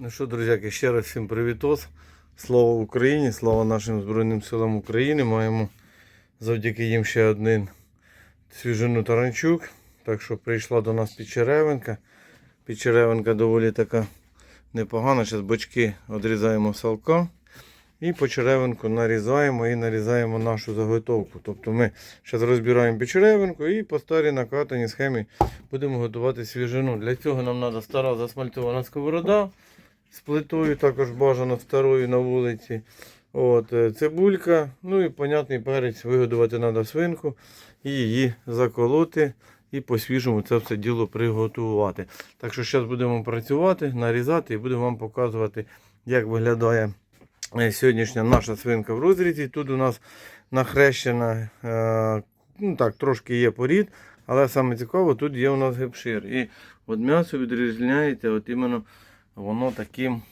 Ну що, друзяки, ще раз всім привітос. Слава Україні, слава нашим Збройним силам України. Маємо завдяки їм ще один свіжину Таранчук. Так що прийшла до нас Підчеревенка. Підчеревенка доволі така непогана. Зараз бочки відрізаємо салка. І по черевинку нарізаємо і нарізаємо нашу заготовку. Тобто ми зараз розбираємо печеревинку і по старій накатаній схемі будемо готувати свіжину. Для цього нам треба стара засмальтована сковорода з плитою, також бажано старою на вулиці. От, е, цибулька, ну і понятний перець, вигодувати треба свинку і її заколоти. І по-свіжому це все діло приготувати. Так що зараз будемо працювати, нарізати і будемо вам показувати, як виглядає е, сьогоднішня наша свинка в розрізі. Тут у нас нахрещена, е, ну так, трошки є порід, але саме цікаво, тут є у нас гепшир. І от м'ясо відрізняється, от іменно воно таким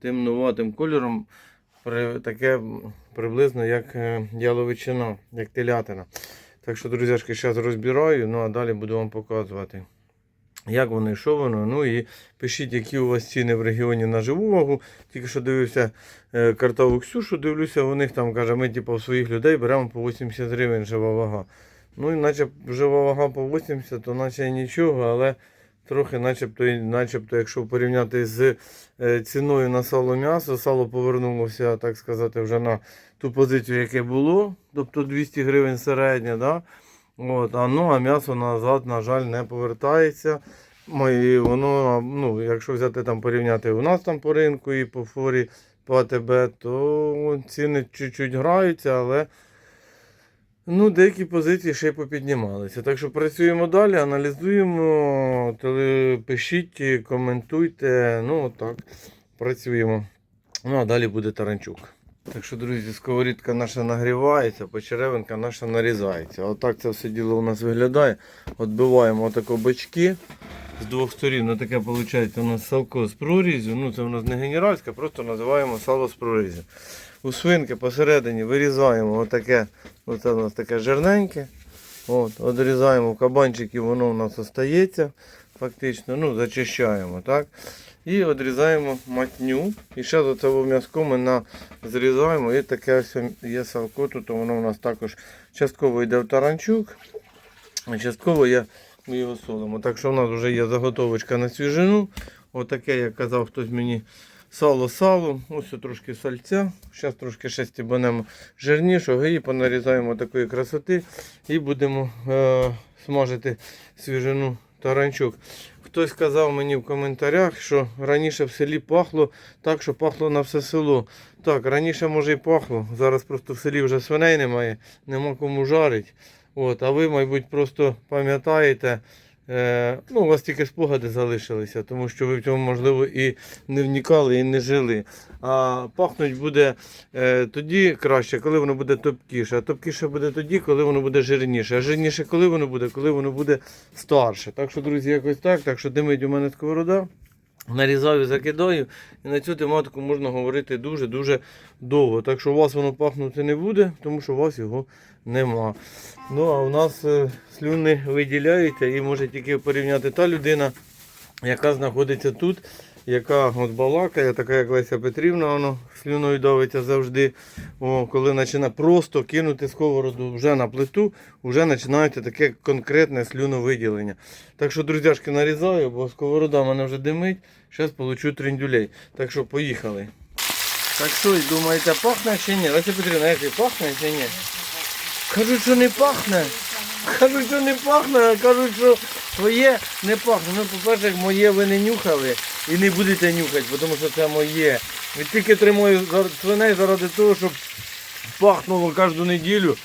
темнуватим кольором, таке приблизно як е, яловичина, як телятина. Так що, друзяшки, зараз розбираю, ну а далі буду вам показувати. Як воно що воно. Ну і пишіть, які у вас ціни в регіоні на живу вагу. Тільки що дивився е, картаву Ксюшу, дивлюся, у них там каже, ми типу, у своїх людей беремо по 80 гривень жива вага. Ну і наче жива вага по 80, то наче нічого, але трохи начебто, начебто якщо порівняти з е, ціною на сало м'ясо, сало повернулося, так сказати, вже на ту позицію, яке було, тобто 200 гривень середня. Да? От, а, ну, а м'ясо назад, на жаль, не повертається. І воно, ну, якщо взяти там порівняти у нас там по ринку і по форі, по АТБ, то ціни чуть-чуть граються, але ну, деякі позиції ще й попіднімалися. Так що працюємо далі, аналізуємо, пишіть, коментуйте. Ну, отак, працюємо. Ну, а далі буде таранчук. Так що, друзі, сковорідка наша нагрівається, почеревинка наша нарізається. Отак це все діло у нас виглядає. Отбиваємо отако бочки з двох сторін. Таке виходить у нас салко з прорізю. Ну, це у нас не генеральське, просто називаємо сало з прорізю. У свинки посередині вирізаємо отаке, оце у нас таке жирненьке. От, одрізаємо кабанчики, воно у нас остається. Фактично, ну, зачищаємо, так? І відрізаємо матню. І ще до цього м'язко ми зрізаємо. І таке ось є салко, тут воно у нас також частково йде в таранчук, а частково є, ми його солимо. Так що у нас вже є заготовочка на свіжину. Отаке, як казав хтось мені, сало сало. Ось трошки сальця. Зараз трошки ще стібанемо жирнішого і понарізаємо такої красоти. І будемо е- смажити свіжину таранчук. Хтось сказав мені в коментарях, що раніше в селі пахло так, що пахло на все село. Так, раніше може і пахло. Зараз просто в селі вже свиней немає, нема кому жарить. От, а ви, мабуть, просто пам'ятаєте. Е, ну, у вас тільки спогади залишилися, тому що ви в цьому, можливо, і не вникали, і не жили. А пахнуть буде е, тоді краще, коли воно буде топкіше. А топкіше буде тоді, коли воно буде жирніше. А жирніше, коли воно буде, коли воно буде старше. Так що, друзі, якось так. Так що димить у мене сковорода. Нарізаю, закидаю, і на цю тематику можна говорити дуже-дуже довго. Так що у вас воно пахнути не буде, тому що у вас його нема. Ну а у нас е, слюни виділяються і може тільки порівняти та людина, яка знаходиться тут, яка от балакає, така як Леся Петрівна, воно слюною давиться завжди. О, коли починає просто кинути сковороду вже на плиту, вже починається таке конкретне слюновиділення. Так що, друзяшки, нарізаю, бо сковорода в мене вже димить. Зараз получу трендюлей. Так що поїхали. Так що, думаєте, пахне чи ні? Леся Петрівна, як пахне чи ні? Кажуть, що не пахне. Кажуть, що не пахне, а кажуть, що твоє не пахне. Ну, по-перше, моє ви не нюхали і не будете нюхати, тому що це моє. Від тільки тримаю свиней заради того, щоб пахнуло кожну неділю.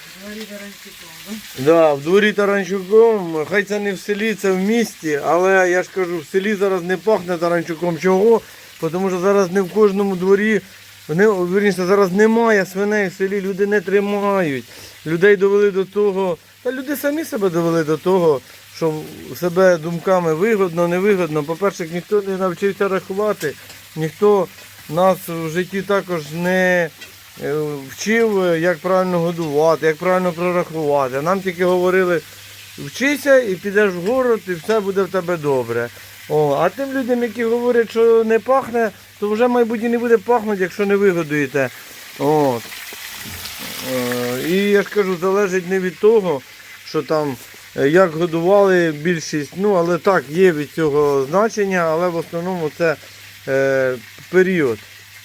Да, в дворі таранчуком, хай це не в селі, це в місті, але я ж кажу, в селі зараз не пахне таранчуком. Чого? Тому що зараз не в кожному дворі, не, вірніше, зараз немає свиней в селі, люди не тримають. Людей довели до того, та люди самі себе довели до того, що себе думками вигодно, невигодно. По-перше, ніхто не навчився рахувати, ніхто нас в житті також не е, вчив, як правильно годувати, як правильно прорахувати. Нам тільки говорили, вчися і підеш в город, і все буде в тебе добре. О, а тим людям, які говорять, що не пахне, то вже, мабуть, і не буде пахнути, якщо не вигодуєте. От. Е, І я ж кажу, залежить не від того, що там е, як годували більшість. Ну, але так, є від цього значення, але в основному це е, період.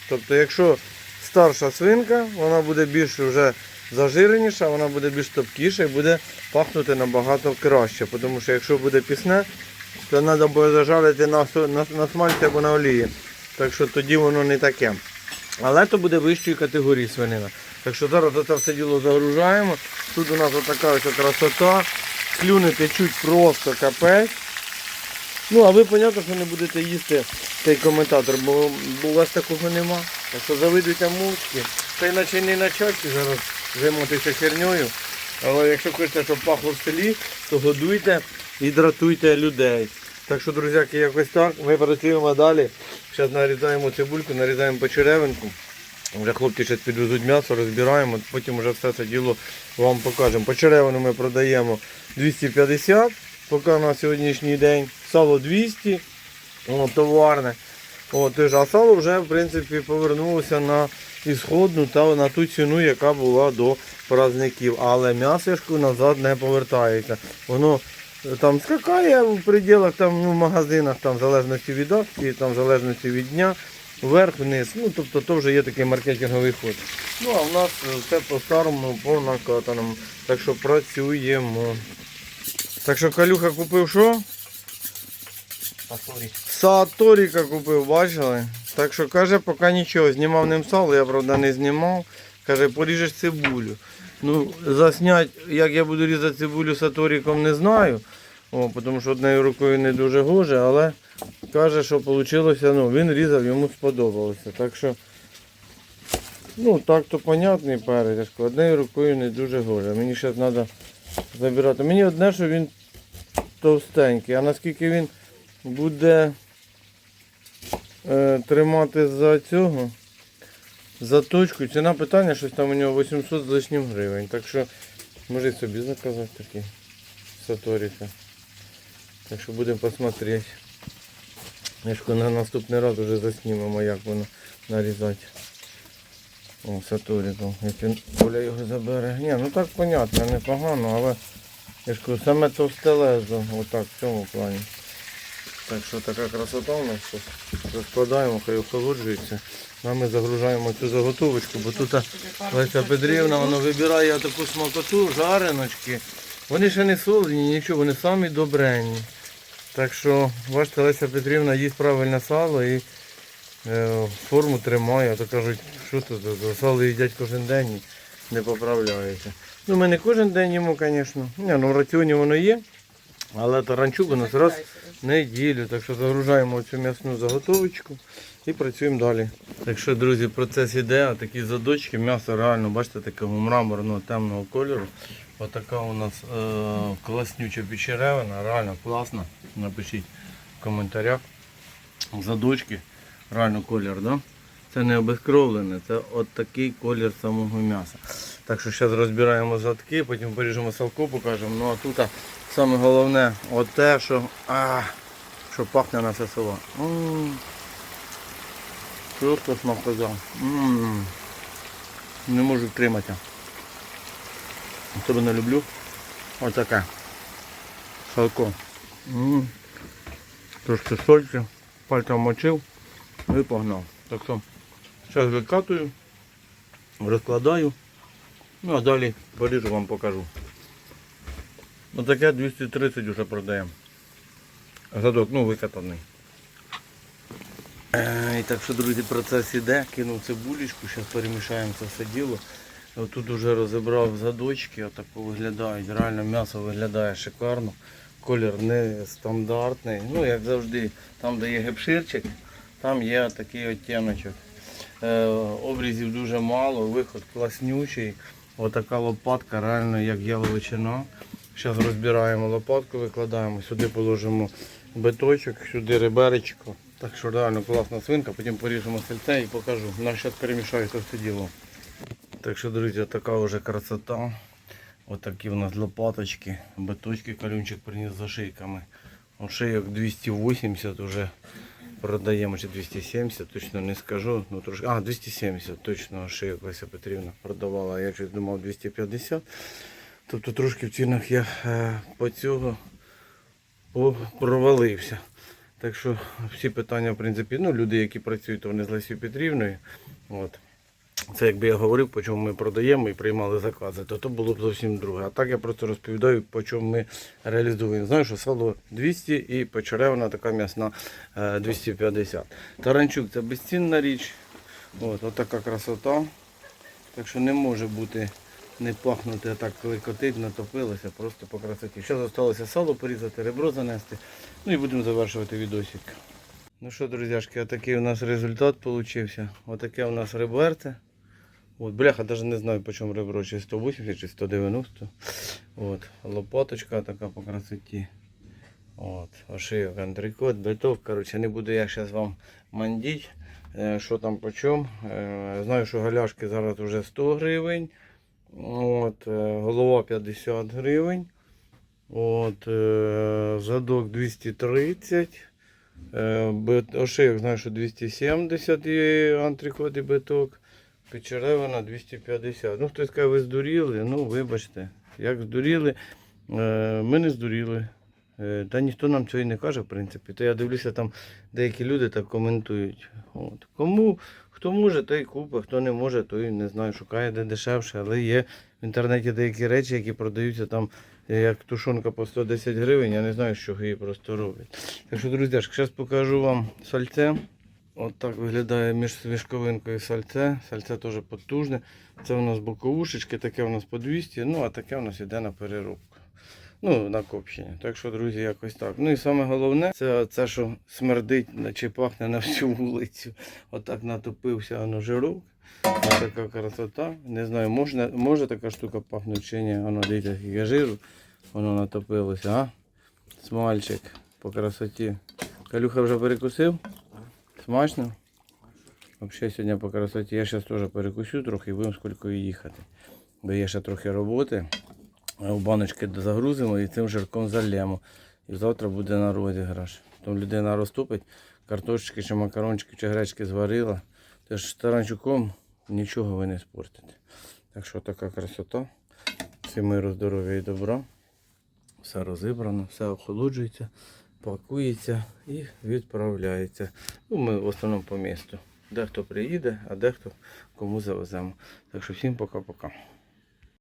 Тобто, якщо старша свинка, вона буде більш вже зажиреніша, вона буде більш топкіша і буде пахнути набагато краще. Тому що якщо буде пісне, то треба буде зажарити на, на, на смальці або на олії. Так що тоді воно не таке. Але то буде вищої категорії свинина. Так що зараз це все діло загружаємо. Тут у нас отака ось красота. Клюни течуть просто капець. Ну, а ви, понятно, що не будете їсти цей коментатор, бо, у вас такого нема. Так що завидуйте мовчки. Це іначе не на часі зараз займатися херньою. Але якщо хочете, щоб пахло в селі, то годуйте і дратуйте людей. Так що, друзяки, якось так. Ми працюємо далі. Зараз нарізаємо цибульку, нарізаємо почеревинку. Вже хлопці ще підвезуть м'ясо, розбираємо, потім вже все це діло вам покажемо. Почеревину ми продаємо 250, поки на сьогоднішній день. Сало 200, воно товарне. О, а сало вже в принципі повернулося на ісходну та на ту ціну, яка була до праздників. Але м'ясишку назад не повертається. Воно е, там скакає в пределах, там, ну, в магазинах, там, в залежності від акції, там, в залежності від дня, вверх, вниз. Ну, тобто то вже є такий маркетинговий ход. Ну, а в нас е, все по-старому, по накатаному. Так що працюємо. Так що Калюха купив що? Саторіка купив, бачили? Так що каже, поки нічого, знімав ним сало, я правда не знімав. Каже, поріжеш цибулю. Ну, заснять, як я буду різати цибулю саторіком, не знаю. О, тому що однією рукою не дуже гоже, але каже, що вийшло, ну, він різав, йому сподобалося. Так що, ну так то понятний перець, однією рукою не дуже гоже. Мені ще треба забирати. Мені одне, що він товстенький, а наскільки він буде е, тримати за цього, за точку. Ціна питання, щось там у нього 800 з лишнім гривень. Так що може собі заказати такі саторіка. Так що будемо посмотрети. Кажу, на наступний раз вже заснімемо, як воно нарізати. О, саториком. Як Оля його забере. Ні, ну так понятно, непогано, але я ж кажу, саме товстелезо, отак в цьому плані. Так що така красота у нас. Розкладаємо, хай охолоджується. А ми загружаємо цю заготовочку, бо тут Леся Петрівна вона вибирає таку смакоту, жареночки. Вони ще не солені, нічого, вони самі добренні. Так що, бачите, Леся Петрівна їсть правильне сало і е, форму тримає, то кажуть, що тут сало їдять кожен день і не поправляється. Ну, ми не кожен день їмо, звісно. Ні, ну в раціоні воно є, але таранчук у нас раз в неділю. Так що загружаємо цю м'ясну заготовочку і працюємо далі. Так що, друзі, процес іде, а такі задочки, м'ясо реально, бачите, такого мраморного темного кольору. Отака у нас е, класнюча печеревина, реально класна. Напишіть в коментарях. Задочки, реально колір, да? Це не обезкровлене, це от такий колір самого м'яса. Так що зараз розбираємо задки, потім поріжемо салку, покажемо. Ну а тут саме головне от те, що, а, що пахне на все село. М. Смакоза. М. Не можу втримати. Особливо люблю. Ось таке. Салко. Трошки сольки, пальцем мочив і погнав. Так що зараз викатую, розкладаю. Ну а далі поріжу вам покажу. Отаке 230 вже продаємо. Задок, ну викатаний. Е, І так що, друзі, процес іде. Кинув цибулечку, зараз перемішаємо це все діло. Тут вже розібрав задочки, отако виглядають. Реально м'ясо виглядає шикарно. Колір не стандартний. Ну, як завжди, там де є гепширчик, там є такий оттіночок. Е, обрізів дуже мало, виход класнючий. Отака лопатка, реально як яловичина. Зараз розбираємо лопатку, викладаємо, сюди положимо биточок, сюди реберечко. Так що реально класна свинка, потім поріжемо сельце і покажу. Ну, зараз перемішаю це все діло. Так що, друзі, така вже красота. Отакі у нас лопаточки, биточки, калюнчик приніс за шийками. Шийок 280 вже продаємо чи 270, точно не скажу. Ну, трошки, а, 270, точно шию Леся Петрівна продавала. Я щось думав 250. Тобто трошки в цінах я е, по цього провалився. Так що всі питання, в принципі, ну, люди, які працюють, вони з Лесією Петрівною. От. Це якби я говорив, по чому ми продаємо і приймали закази, то то було б зовсім друге. А так я просто розповідаю, по чому ми реалізуємо. Знаю, що сало 200 і почеревна така м'ясна е, 250. Таранчук це безцінна річ. От, от така красота. Так що не може бути не пахнути а так, коли котить, натопилося, просто по красоті. Ще залишилося сало порізати, ребро занести. Ну і будемо завершувати відосик. Ну що, друзяшки, отакий у нас результат вийшов. Отаке у нас реберце. От, бляха, навіть не знаю по чому ребро, чи 180, чи 190. От, лопаточка така по красоті. От, ошийок, антрикот, биток. Коротше, не буду я зараз вам мандіть, е, що там по чому. Е, Знаю, що галяшки зараз вже 100 гривень. От, е, голова 50 гривень. От, задок 230. Е, бит- знаю, що 270 є антрикот і биток. Печеревина 250. Ну, хтось каже, ви здуріли. Ну, вибачте, як здуріли, е, ми не здуріли. Е, Та ніхто нам цього і не каже, в принципі. То я дивлюся, там деякі люди так коментують. От. Кому хто може, той купить, хто не може, той не знаю, шукає де дешевше. Але є в інтернеті деякі речі, які продаються там е, як тушонка по 110 гривень. Я не знаю, чого її просто роблять. Так що, друзі, зараз покажу вам сальце. От так виглядає між мішковинкою сальце. Сальце теж потужне. Це у нас боковушечки, таке у нас по 200, ну а таке у нас іде на переробку. Ну, на копчення. Так що, друзі, якось так. Ну і саме головне, це це, що смердить чи пахне на всю вулицю. Отак натопився воно жирок. Ось така красота. Не знаю, можна, може така штука пахнути чи ні. Воно дивіться, скільки жиру. Воно натопилося, а? Смальчик по красоті. Калюха вже перекусив? Смачно? Взагалі сьогодні по красоті. Я зараз теж перекусю трохи і будемо скільки їхати. Бо є ще трохи роботи. В баночки загрузимо і цим жирком зальємо. І завтра буде на розіграш. Там людина розтопить, картошечки чи макарончики чи гречки зварила. Тож таранчуком нічого ви не спортите. Так що така красота. Всім миру, здоров'я і добра. Все розібрано, все охолоджується, пакується і відправляється. Ну, ми в основному по місту. Дехто приїде, а дехто кому завеземо. Так що всім пока-пока.